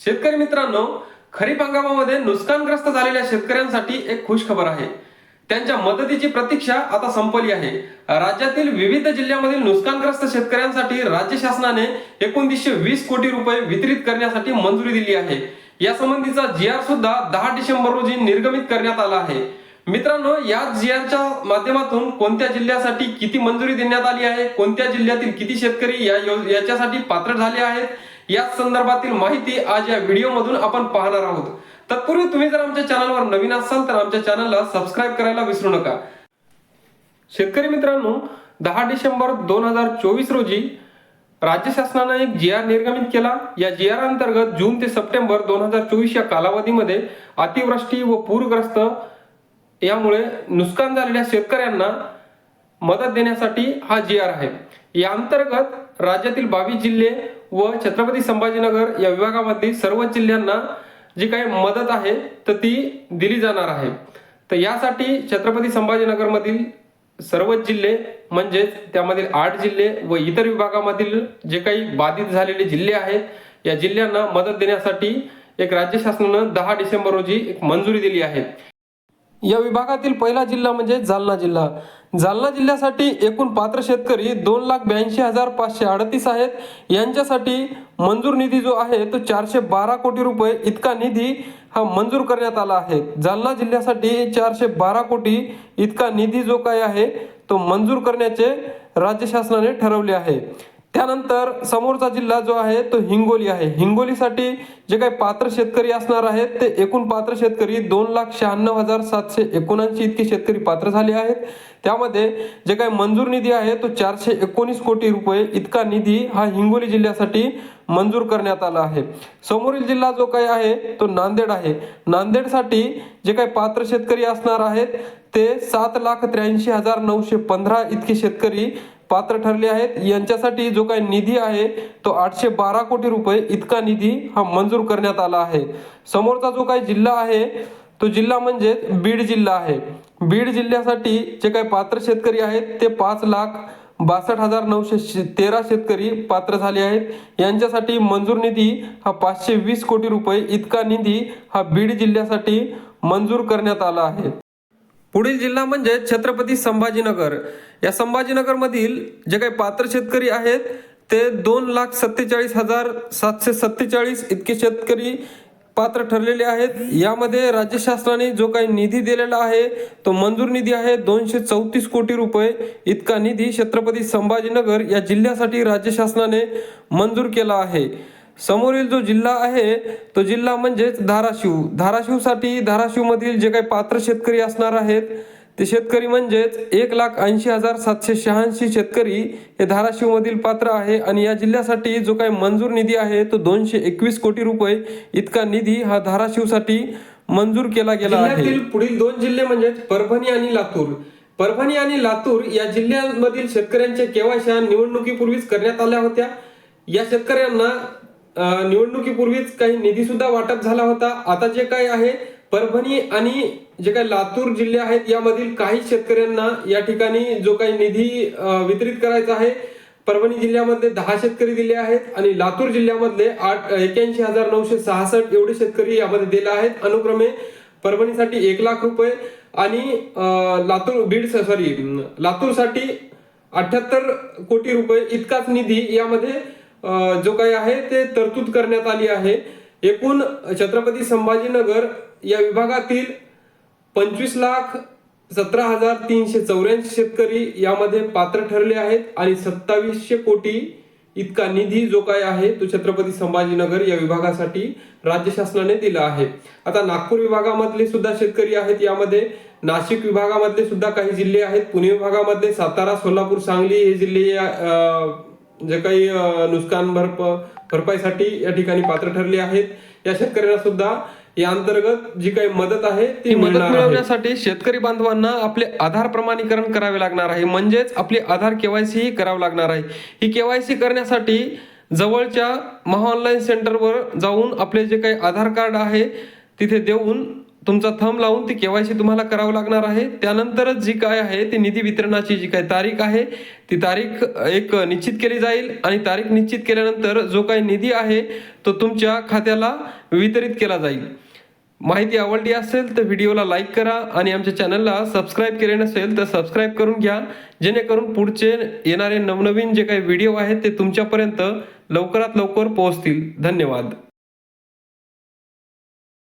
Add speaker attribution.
Speaker 1: शेतकरी मित्रांनो खरीप हंगामामध्ये नुकसानग्रस्त झालेल्या शेतकऱ्यांसाठी एक खुश खबर आहे. त्यांच्या मदतीची प्रतीक्षा आता संपली आहे. राज्यातील विविध जिल्ह्यामधील नुकसानग्रस्त शेतकऱ्यांसाठी राज्य शासनाने एकोणतीसशे वीस कोटी रुपये वितरित करण्यासाठी मंजुरी दिली आहे. या संबंधीचा जी आर सुद्धा दहा डिसेंबर रोजी निर्गमित करण्यात आला आहे. मित्रांनो या जी आरच्या माध्यमातून कोणत्या जिल्ह्यासाठी किती मंजुरी देण्यात आली आहे कोणत्या जिल्ह्यातील किती शेतकरी या याच्यासाठी पात्र झाले आहेत या संदर्भातील माहिती आज या व्हिडिओमधून आपण पाहणार आहोत. तत्पूर्वी तुम्ही जर आमच्या चॅनलवर नवीन असाल तर आमच्या चॅनलला सबस्क्राईब करायला विसरू नका. शेतकरी मित्रांनो दहा डिसेंबर दोन हजार चोवीस रोजी राज्य शासनानं एक जी आर निर्गमित केला. या जी आर अंतर्गत जून ते सप्टेंबर दोन हजार चोवीस या कालावधीमध्ये अतिवृष्टी व पूरग्रस्त यामुळे नुकसान झालेल्या शेतकऱ्यांना मदत देण्यासाठी हा जी आर आहे. या अंतर्गत राज्यातील बावीस जिल्हे व छत्रपती संभाजीनगर या विभागामधील सर्व जिल्ह्यांना जी काही मदत आहे तर ती दिली जाणार आहे. तर यासाठी छत्रपती संभाजीनगरमधील सर्वच जिल्हे म्हणजेच त्यामधील आठ जिल्हे व इतर विभागामधील जे काही बाधित झालेले जिल्हे आहेत या जिल्ह्यांना मदत देण्यासाठी एक राज्य शासनानं दहा डिसेंबर रोजी एक मंजुरी दिली आहे. या विभागातील पहिला जिल्हा म्हणजे जालना जिल्हा. जालना जिल्ह्यासाठी एकूण पात्र शेतकरी दोन लाख ब्याऐंशी हजार पाचशे अडतीस आहेत. यांच्यासाठी मंजूर निधी जो आहे तो चारशे बारा कोटी रुपये इतका निधी हा मंजूर करण्यात आला आहे. जालना जिल्ह्यासाठी चारशे बारा कोटी इतका निधी जो काय आहे तो मंजूर करण्याचे राज्य शासनाने ठरवले आहे. त्यानंतर समोरचा जिल्हा जो आहे तो हिंगोली आहे. हिंगोलीसाठी जे काही पात्र शेतकरी असणार आहेत ते एकूण पात्र शेतकरी दोन लाख शहाण्णव हजार सातशे एकोणऐंशी इतके शेतकरी पात्र झाले आहेत. त्यामध्ये जे काही मंजूर निधी आहे तो चारशे एकोणीस कोटी रुपये इतका निधी हा हिंगोली जिल्ह्यासाठी मंजूर करण्यात आला आहे. समोरील जिल्हा जो काही आहे तो नांदेड आहे. नांदेडसाठी जे काही पात्र शेतकरी असणार आहेत ते सात लाख त्र्याऐंशी हजार नऊशे पंधरा इतके शेतकरी पात्र ठरले आहेत. यांच्यासाठी जो काही निधी आहे तो आठशे बारा कोटी रुपये इतका निधी हा मंजूर करण्यात आला आहे. समोरचा जो काही जिल्हा आहे तो जिल्हा म्हणजे बीड जिल्हा आहे. बीड जिल्ह्यासाठी जे काही पात्र शेतकरी आहेत ते पाच लाख बासष्ट हजार नऊशे तेरा शेतकरी पात्र झाले आहेत. यांच्यासाठी मंजूर निधी हा पाचशे वीस कोटी रुपये इतका निधी हा बीड जिल्ह्यासाठी मंजूर करण्यात आला आहे. पुढील जिल्हा म्हणजे छत्रपती संभाजीनगर. या संभाजीनगरमधील जे काही पात्र शेतकरी आहेत ते दोन लाख सत्तेचाळीस हजार सातशे सत्तेचाळीस इतके शेतकरी पात्र ठरलेले आहेत. यामध्ये राज्य शासनाने जो काही निधी दिलेला आहे तो मंजूर निधी आहे दोनशे चौतीस कोटी रुपये. इतका निधी छत्रपती संभाजीनगर या जिल्ह्यासाठी राज्य शासनाने मंजूर केला आहे. समोरील जो जिल्हा आहे तो जिल्हा म्हणजेच धाराशिव. धाराशिवसाठी धाराशिवमधील जे काही पात्र शेतकरी असणार आहेत ते शेतकरी म्हणजेच एक लाख ऐंशी हजार सातशे शहाऐंशी शेतकरी हे धाराशिवमधील पात्र आहे आणि या जिल्ह्यासाठी जो काही मंजूर निधी आहे तो दोनशे एकवीस कोटी रुपये इतका निधी हा धाराशिवसाठी मंजूर केला गेला आहे. पुढील दोन जिल्हे म्हणजेच परभणी आणि लातूर. परभणी आणि लातूर या जिल्ह्यांमधील शेतकऱ्यांच्या केवायशा निवडणुकीपूर्वीच करण्यात आल्या होत्या. या शेतकऱ्यांना निवडणुकीपूर्वीच काही निधी सुद्धा वाटप झाला होता. आता जे काय आहे परभणी आणि जे काही लातूर जिल्हे आहेत यामधील काही शेतकऱ्यांना या ठिकाणी जो काही निधी वितरित करायचा आहे परभणी जिल्ह्यामध्ये दहा शेतकरी दिले आहेत आणि लातूर जिल्ह्यामधले आठ एक्याऐंशी हजार नऊशे सहासष्ट एवढे शेतकरी यामध्ये दिले आहेत. अनुक्रमे परभणीसाठी एक लाख रुपये आणि लातूर बीड सॉरी लातूरसाठी अठ्याहत्तर कोटी रुपये इतकाच निधी यामध्ये जो काही आहे ते तरतूद करण्यात आली आहे. एकूण छत्रपती संभाजीनगर या विभागातील पंचवीस लाख सतरा हजार तीनशे चौऱ्याऐंशी शेतकरी यामध्ये पात्र ठरले आहेत आणि सत्तावीसशे कोटी इतका निधी जो काय आहे तो छत्रपती संभाजीनगर या विभागासाठी राज्य शासनाने दिला आहे. आता नागपूर विभागामधले सुद्धा शेतकरी आहेत यामध्ये. नाशिक विभागामधले सुद्धा काही जिल्हे आहेत. पुणे विभागामध्ये सातारा सोलापूर सांगली हे जिल्हे या जे काही नुकसान भरप भरपाईसाठी या ठिकाणी पात्र ठरले आहेत. या शेतकऱ्यांना सुद्धा या अंतर्गत जी काही मदत आहे ती मदत मिळवण्यासाठी शेतकरी बांधवांना आपले आधार प्रमाणीकरण करावे लागणार आहे. म्हणजेच आपली आधार केवायसी ही करावं लागणार आहे. ही केवायसी करण्यासाठी जवळच्या महा ऑनलाईन सेंटरवर जाऊन आपले जे काही आधार कार्ड आहे तिथे देऊन तुमचा थंब लावून ती केवायसी तुम्हाला करावं लागणार आहे. त्यानंतरच जी काय आहे ती निधी वितरणाची जी काय तारीख आहे ती तारीख एक निश्चित केली जाईल आणि तारीख निश्चित केल्यानंतर जो काही निधी आहे तो तुमच्या खात्याला वितरित केला जाईल. माहिती आवडली असेल तर व्हिडिओला लाईक करा आणि आमच्या चॅनलला सबस्क्राईब केले नसेल तर सबस्क्राईब करून घ्या जेणेकरून पुढचे येणारे नवनवीन जे काही व्हिडिओ आहेत ते तुमच्यापर्यंत लवकरात लवकर पोहोचतील. धन्यवाद.